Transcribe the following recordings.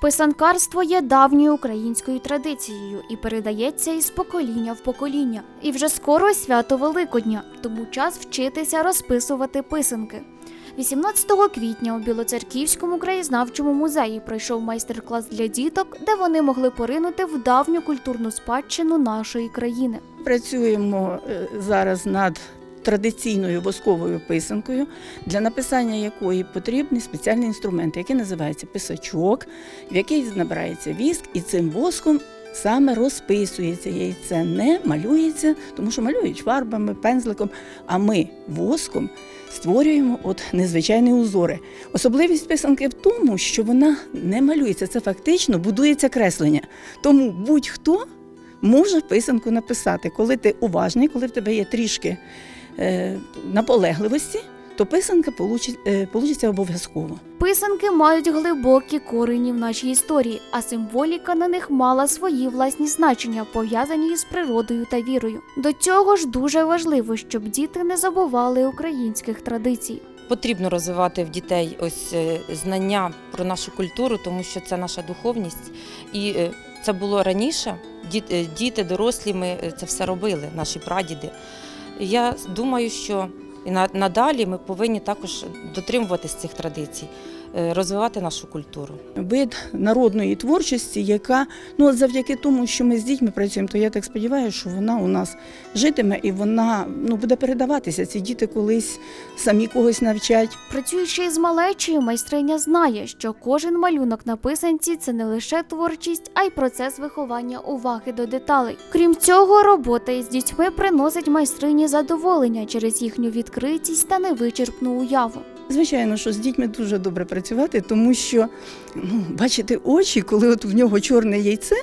Писанкарство є давньою українською традицією і передається із покоління в покоління. І вже скоро свято Великодня, тому час вчитися розписувати писанки. 18 квітня у Білоцерківському краєзнавчому музеї пройшов майстер-клас для діток, де вони могли поринути в давню культурну спадщину нашої країни. Працюємо е, зараз над традиційною восковою писанкою, для написання якої потрібні спеціальні інструменти, який називається писачок, в який набирається віск, і цим воском саме розписується яйце, не малюється, тому що малюють фарбами, пензликом. А ми воском створюємо от незвичайні узори. Особливість писанки в тому, що вона не малюється, це фактично будується креслення. Тому будь-хто може писанку написати. Коли ти уважний, коли в тебе є трішки наполегливості, то писанка е, получиться обов'язково. Писанки мають глибокі корені в нашій історії, а символіка на них мала свої власні значення, пов'язані з природою та вірою. До цього ж дуже важливо, щоб діти не забували українських традицій. Потрібно розвивати в дітей ось е, знання про нашу культуру, тому що це наша духовність. І е, це було раніше. Е, Діти, дорослі, ми е, це все робили, наші прадіди. Я думаю, що і на- надалі ми повинні також дотримуватись цих традицій, розвивати нашу культуру. Вид народної творчості, яка ну завдяки тому, що ми з дітьми працюємо, то я так сподіваюся, що вона у нас житиме і вона ну буде передаватися. Ці діти колись самі когось навчать. Працюючи із малечою, майстриня знає, що кожен малюнок на писанці це не лише творчість, а й процес виховання уваги до деталей. Крім цього, робота із дітьми приносить майстрині задоволення через їхню відкритість та невичерпну уяву. Звичайно, що з дітьми дуже добре працювати, тому що ну, бачити очі, коли от в нього чорне яйце,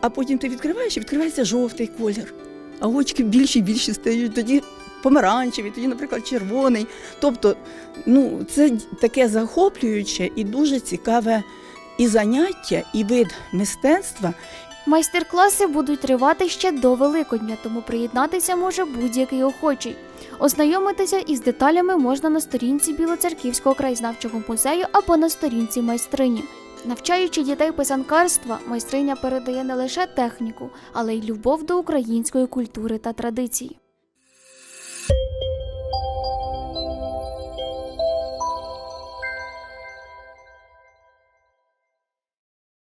а потім ти відкриваєш і відкривається жовтий колір. А очки більші і більші стають, тоді помаранчеві, тоді, наприклад, червоний. Тобто, ну, це таке захоплююче і дуже цікаве і заняття, і вид мистецтва, Майстер-класи будуть тривати ще до Великодня, тому приєднатися може будь-який охочий. Ознайомитися із деталями можна на сторінці Білоцерківського краєзнавчого музею або на сторінці майстрині. Навчаючи дітей писанкарства, майстриня передає не лише техніку, але й любов до української культури та традицій.